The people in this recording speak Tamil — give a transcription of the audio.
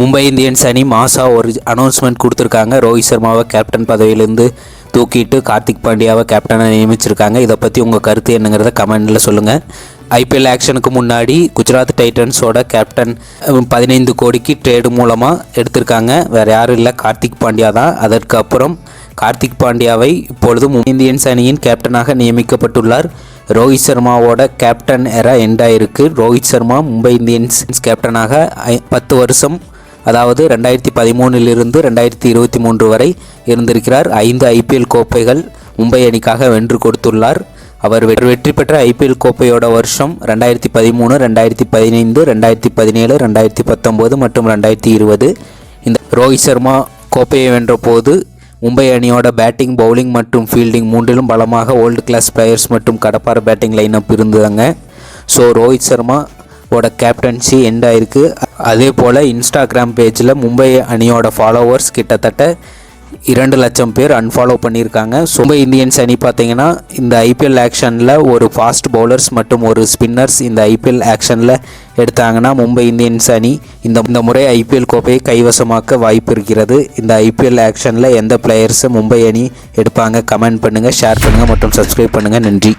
மும்பை இந்தியன்ஸ் அணி மாசா ஒரு அனௌன்ஸ்மெண்ட் கொடுத்துருக்காங்க. ரோஹித் சர்மாவை கேப்டன் பதவியிலேருந்து தூக்கிட்டு கார்த்திக் பாண்டியாவை கேப்டனாக நியமிச்சிருக்காங்க. இதை பற்றி உங்கள் கருத்து என்னங்கிறத கமெண்டில் சொல்லுங்கள் ஐபிஎல் ஆக்ஷனுக்கு முன்னாடி குஜராத் டைட்டன்ஸோட கேப்டன் பதினைந்து கோடிக்கு ட்ரேடு மூலமாக எடுத்திருக்காங்க. வேறு யாரும் இல்லை கார்த்திக் பாண்டியா தான். அதற்கு அப்புறம் கார்த்திக் பாண்டியாவை இப்பொழுது இந்தியன்ஸ் அணியின் கேப்டனாக நியமிக்கப்பட்டுள்ளார். ரோஹித் சர்மாவோட கேப்டன் எரா எண்டாயிருக்கு ரோஹித் சர்மா மும்பை இந்தியன்ஸ் கேப்டனாக ஐ- பத்து வருஷம் அதாவது ரெண்டாயிரத்தி பதிமூணிலிருந்து ரெண்டாயிரத்தி இருபத்தி மூன்று வரை இருந்திருக்கிறார். ஐந்து ஐபிஎல் கோப்பைகள் மும்பை அணிக்காக வென்று கொடுத்துள்ளார். அவர் வெற்றி பெற்ற ஐபிஎல் கோப்பையோட வருஷம் ரெண்டாயிரத்தி பதிமூணு ரெண்டாயிரத்தி பதினைந்து ரெண்டாயிரத்தி பதினேழு ரெண்டாயிரத்தி பத்தொம்போது மற்றும் ரெண்டாயிரத்தி இருபது. இந்த ரோஹித் சர்மா கோப்பையை வென்றபோது மும்பை அணியோட பேட்டிங் பவுலிங் மற்றும் ஃபீல்டிங் மூன்றிலும் பலமாக ஓல்டு கிளாஸ் பிளேயர்ஸ் மற்றும் கடப்பார பேட்டிங் லைனப் இருந்தாங்க ஸோ ரோஹித் சர்மா ஓட கேப்டன்சி எண்ட் ஆயிருக்கு. அதே போல் இன்ஸ்டாகிராம் பேஜில் மும்பை அணியோட ஃபாலோவர்ஸ் கிட்டத்தட்ட இரண்டு லட்சம் பேர் அன்ஃபாலோ பண்ணியிருக்காங்க. ஸோ மும்பை இந்தியன்ஸ் அணி பார்த்தீங்கன்னா இந்த ஐபிஎல் ஆக்ஷனில் ஒரு ஃபாஸ்ட் பவுலர்ஸ் மற்றும் ஒரு ஸ்பின்னர்ஸ் இந்த ஐபிஎல் ஆக்ஷனில் எடுத்தாங்கன்னா மும்பை இந்தியன்ஸ் அணி இந்த இந்த முறை ஐபிஎல் கோப்பையை கைவசமாக்க வாய்ப்பு இருக்கிறது. இந்த ஐபிஎல் ஆக்ஷனில் எந்த பிளேயர்ஸை மும்பை அணி எடுப்பாங்க கமெண்ட் பண்ணுங்கள் ஷேர் பண்ணுங்கள் மற்றும் சப்ஸ்கிரைப் பண்ணுங்கள் நன்றி.